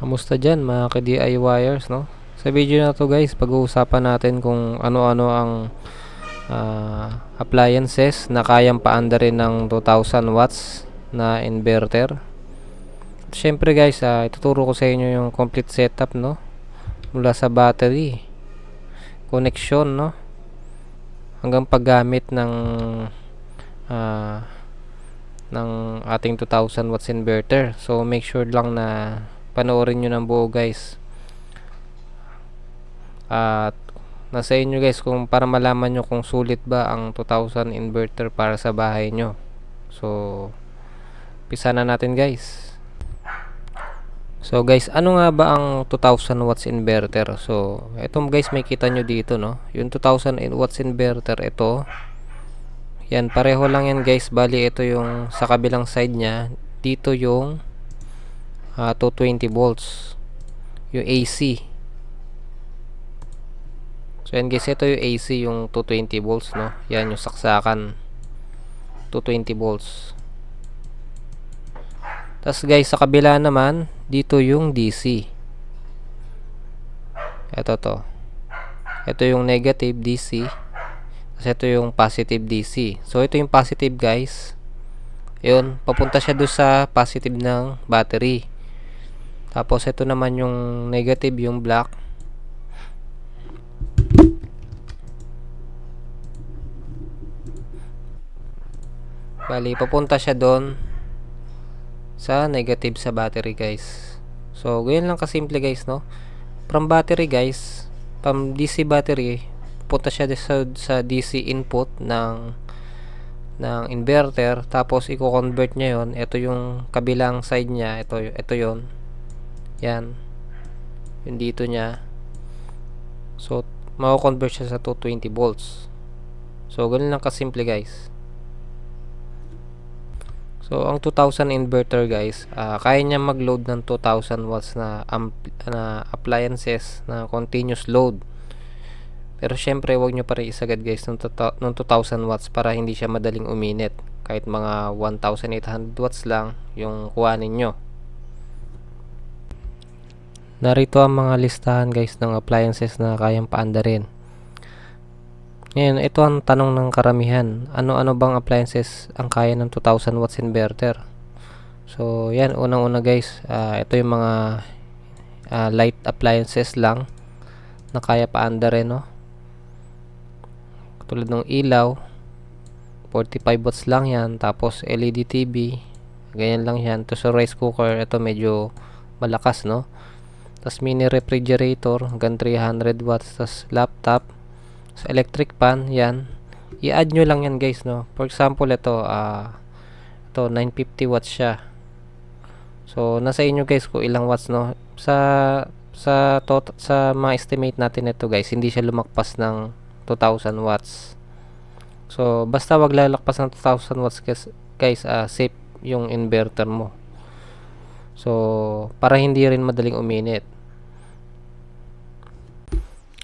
Kamusta dyan mga ka-DIYers, no? Sa video na to guys, pag-uusapan natin kung ano-ano ang ah, appliances na kayang paandarin ng 2000 watts na inverter. At syempre guys, ah, ituturo ko sa inyo yung complete setup, no? Mula sa battery, connection, no? Hanggang paggamit ng ah, ng ating 2000 watts inverter. So make sure lang na panoorin nyo ng buo guys. At nasa inyo guys kung para malaman nyo kung sulit ba ang 2000 inverter para sa bahay nyo. So pisa na natin guys. So guys ano nga ba ang 2000 watts inverter? So ito guys may kita nyo dito no? Yung 2000 in- watts inverter ito. Yan pareho lang yan guys. Bali ito yung sa kabilang side nya dito yung ah, 220 volts. Yung AC so yan guys ito yung AC yung 220 volts no? Yan yung saksakan. 220 volts. Tas guys sa kabila naman dito yung DC ito to. Ito yung negative DC tas ito yung positive DC so ito yung positive guys. Yun papunta siya doon sa positive ng battery tapos ito naman yung negative, yung black. Bali, papunta siya doon sa negative sa battery, guys. So, ganyan lang kasimple, guys, no? From battery, guys, from DC battery, pupunta siya sa, sa DC input ng ng inverter tapos i-convert niya yon ito yung kabilang side niya ito ito yon yan. Yung dito niya. So, mako-convert siya sa 220 volts. So, ganun lang kasimple guys. So, ang 2000 inverter guys, ah, kaya niya mag-load ng 2000 watts na, na appliances na continuous load. Pero syempre, wag nyo pa isagad guys ng, ng 2000 watts para hindi siya madaling uminit. Kahit mga 1800 watts lang yung kuhanin nyo. Narito ang mga listahan guys ng appliances na kayang paandarin. Ngayon, ito ang tanong ng karamihan. Ano-ano bang appliances ang kaya ng 2000 watts inverter? So, yan. Unang-una guys, ah, ito yung mga ah, light appliances lang na kaya paandarin, no? Tulad ng ilaw, 45 watts lang yan. Tapos, LED TV, ganyan lang yan. Tapos, sa rice cooker, ito medyo malakas, no? Tas mini refrigerator hanggang 300 watts tas laptop sa electric pan yan. I-add nyo lang yan guys no? For example ito ah ito 950 watts siya. So nasa inyo guys kung ilang watts no? Sa sa tot sa mga estimate natin ito guys hindi siya lumakpas ng 2000 watts. So basta wag lalakpas ng 2000 watts guys, guys ah, safe yung inverter mo So, para hindi rin madaling uminit.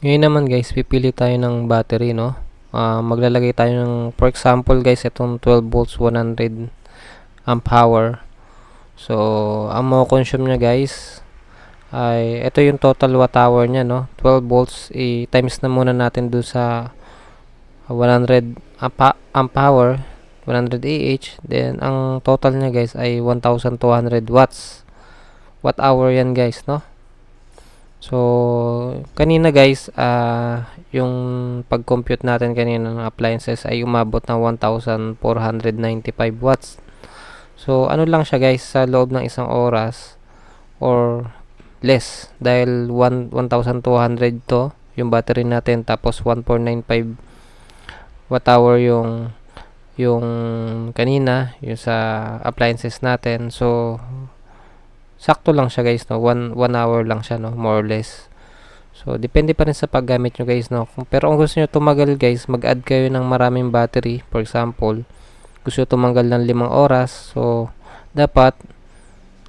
Ngayon naman guys, pipili tayo ng battery, no? Ah, maglalagay tayo ng, for example guys, itong 12 volts 100 amp hour. So, ang mo consume niya guys, ay, ito yung total watt hour niya, no? 12 volts, i-times na muna natin doon sa 100 amp, amp hour 100 AH then ang total niya guys ay 1200 watts. Watt hour yan guys no? So kanina guys uh, yung pag compute natin kanina ng appliances ay umabot ng 1495 watts. So ano lang siya guys sa loob ng isang oras or less dahil 1, 1200 to yung battery natin tapos 1495 watt hour yung yung kanina, yung sa appliances natin. So, sakto lang siya guys, no? One, one hour lang siya, no? More or less. So, depende pa rin sa paggamit nyo guys, no? Pero kung gusto nyo tumagal guys, mag-add kayo ng maraming battery. For example, gusto nyo tumanggal ng limang oras. So, dapat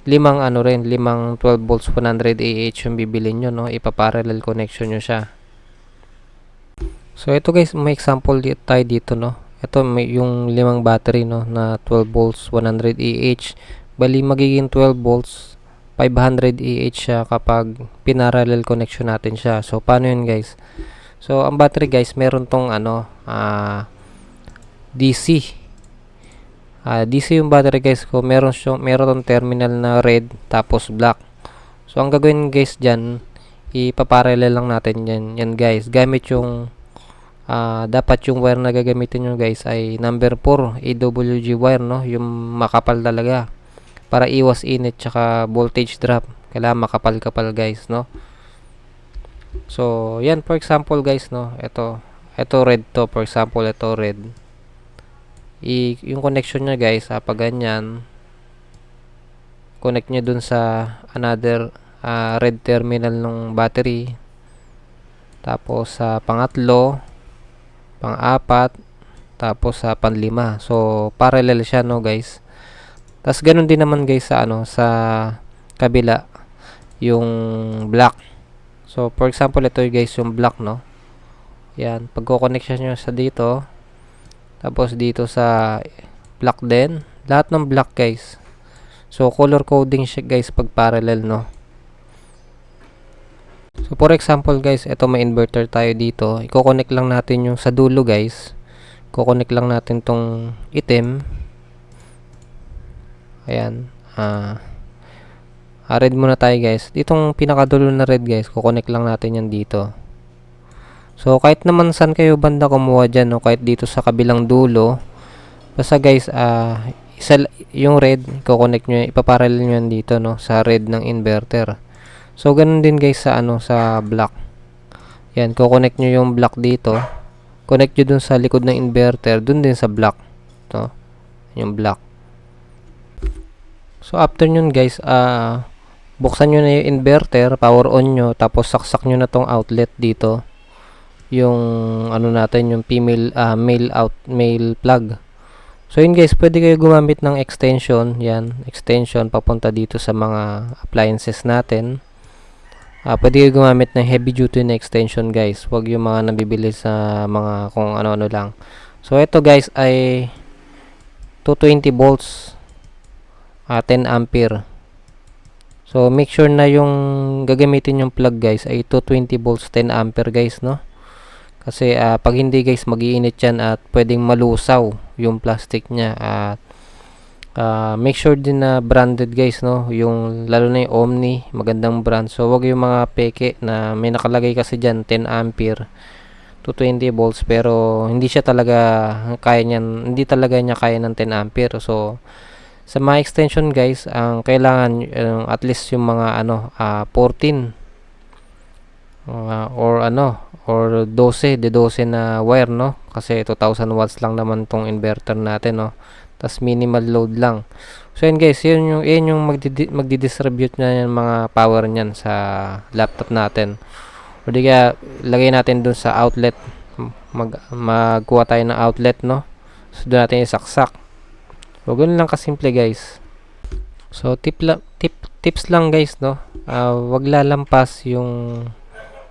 limang ano rin, limang 12 volts 100 AH yung bibili nyo, no? Ipaparallel connection nyo siya. So, ito guys, may example dito, tayo dito, no? Ito may yung limang battery no na 12 volts 100 Ah bali magiging 12 volts 500 EH siya kapag pinarallel connection natin siya. So, paano yun guys? So, ang battery guys, meron tong ano, ah, DC. Ah, DC yung battery guys ko. Meron siyang meron tong terminal na red tapos black. So, ang gagawin guys diyan, ipaparallel lang natin yan. Yan guys, gamit yung ah, dapat yung wire na gagamitin nyo guys ay number 4 AWG wire no, yung makapal talaga. Para iwas init tsaka voltage drop. Kailangan makapal-kapal guys no. So, yan for example guys no, ito ito red to. For example ito red. I yung connection niya guys ah, pag ganyan connect niya dun sa another ah, red terminal ng battery. Tapos sa pangatlo pang-apat tapos sa panlima so parallel siya no guys tapos ganun din naman guys sa ano sa kabila yung black so for example ito guys yung black no yan pagko-connect siya nyo sa dito tapos dito sa black din. Lahat ng black guys. So color coding siya guys pag parallel no. So for example guys, ito may inverter tayo dito. Iko-connect lang natin yung sa dulo guys. Iko-connect lang natin tong itim. Ayan. Ah. Uh, red muna tayo guys. Ditong pinakadulo na red guys, ko-connect lang natin yan dito. So, kahit naman saan kayo banda kumuha dyan, no? kahit dito sa kabilang dulo, basta guys, uh, isa, yung red, i-connect nyo, ipaparallel nyo yan dito, no? sa red ng inverter. So, ganun din guys sa, ano, sa black. Yan, ko-connect nyo yung black dito. Connect nyo dun sa likod ng inverter, dun din sa black. No? Yung black. So, after nyo guys, uh, buksan nyo na yung inverter, power on nyo, tapos saksak nyo na tong outlet dito yung ano natin yung female uh, male out male plug so yun guys pwede kayo gumamit ng extension yan extension papunta dito sa mga appliances natin uh, pwede kayo gumamit ng heavy duty na extension guys. Wag yung mga nabibili sa mga kung ano-ano lang. So ito guys ay 220 volts uh, 10 ampere. So make sure na yung gagamitin yung plug guys ay 220 volts 10 ampere guys no? Kasi uh, pag hindi guys magiinit yan at pwedeng malusaw yung plastic niya at make sure din na branded guys no? Yung lalo na yung Omni magandang brand. So wag yung mga peke na may nakalagay kasi dyan 10 ampere to 20 volts pero hindi siya talaga kaya niyan hindi talaga niya kaya ng 10 ampere. So sa mga extension guys ang kailangan uh, at least yung mga ano uh, 14 uh, or ano or 12 de 12 na wire no? Kasi 2000 watts lang naman tong inverter natin no tas minimal load lang. So yun guys yun yung yun yung magdi magdi-distribute na yung mga power niyan sa laptop natin. O di kaya lagay natin dun sa outlet. Mag magkuha tayo ng outlet no? So doon natin isaksak. So ganun lang kasimple guys. So tip la, tip tips lang guys no? Uh, wag lalampas yung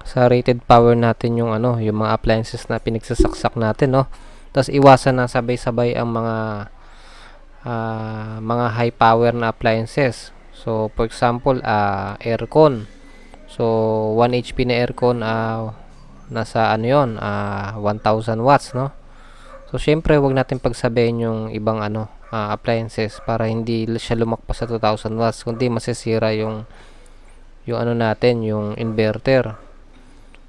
sa rated power natin yung ano, yung mga appliances na pinagsasaksak natin, no. Tapos iwasan na sabay-sabay ang mga uh, mga high power na appliances. So, for example, uh, aircon. So, 1 HP na aircon uh, nasa ano 'yon, uh, 1000 watts, no. So, syempre, wag natin pagsabayin yung ibang ano, uh, appliances para hindi siya lumakpas sa 2000 watts kundi masisira yung yung ano natin, yung inverter.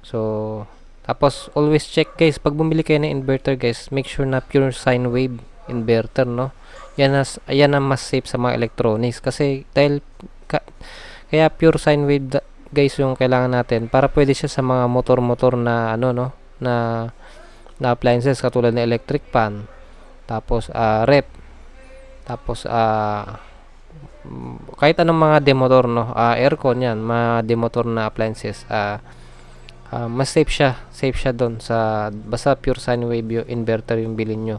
So, tapos always check guys, pag bumili kayo ng inverter guys, make sure na pure sine wave inverter, no? Yan as ayan ang mas safe sa mga electronics. Kasi dahil ka, kaya pure sine wave guys yung kailangan natin para pwede siya sa mga motor-motor na ano no na na appliances katulad ng electric fan tapos uh, rep tapos uh, kahit anong mga demotor no uh, aircon yan mga demotor na appliances uh, uh, mas safe siya safe siya doon sa basta pure sine wave yung inverter yung bilhin nyo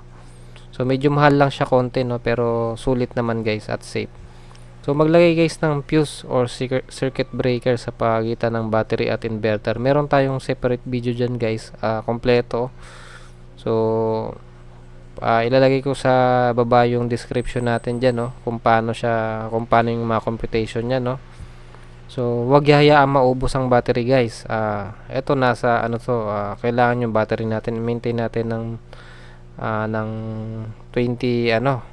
so medyo mahal lang siya konti no? Pero sulit naman guys at safe. So maglagay guys ng fuse or circuit breaker sa pagitan ng battery at inverter. Meron tayong separate video dyan guys uh, kompleto. So uh, ilalagay ko sa baba yung description natin dyan no? Kung paano siya kung paano yung mga computation niya no? So, wag hayaan maubos ang battery guys. Ah, eto nasa ano to, ah, kailangan yung battery natin. I-maintain natin ng ah, ng 20 ano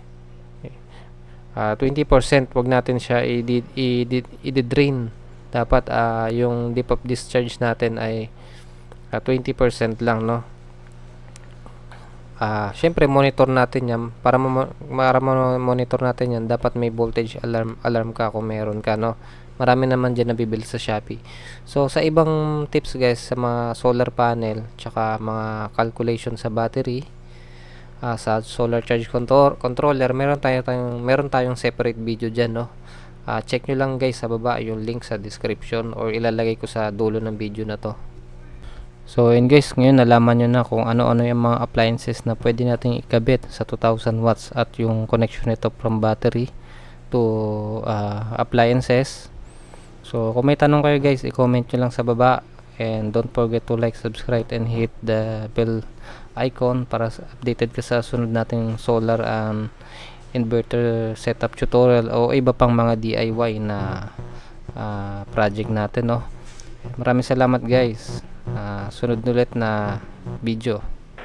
ah 20% wag natin siya i- i- i-drain. Dapat ah, yung dip of discharge natin ay ah, 20% lang no. Ah, syempre monitor natin 'yan para ma- para monitor natin 'yan dapat may voltage alarm alarm ka kung meron ka no. Marami naman diyan nabibili sa Shopee. So sa ibang tips guys sa mga solar panel tsaka mga calculation sa battery ah, sa solar charge control controller meron tayo tayong meron tayong separate video diyan no. Ah, check nyo lang guys sa baba yung link sa description or ilalagay ko sa dulo ng video na to. So yun guys, ngayon nalaman nyo na kung ano-ano yung mga appliances na pwede nating ikabit sa 2000 watts at yung connection nito from battery to ah, appliances. So kung may tanong kayo guys, i-comment nyo lang sa baba and don't forget to like, subscribe and hit the bell icon para updated ka sa sunod nating solar and inverter setup tutorial o iba pang mga DIY na ah, project natin no. Maraming salamat guys. Ah, sunod ulit na video.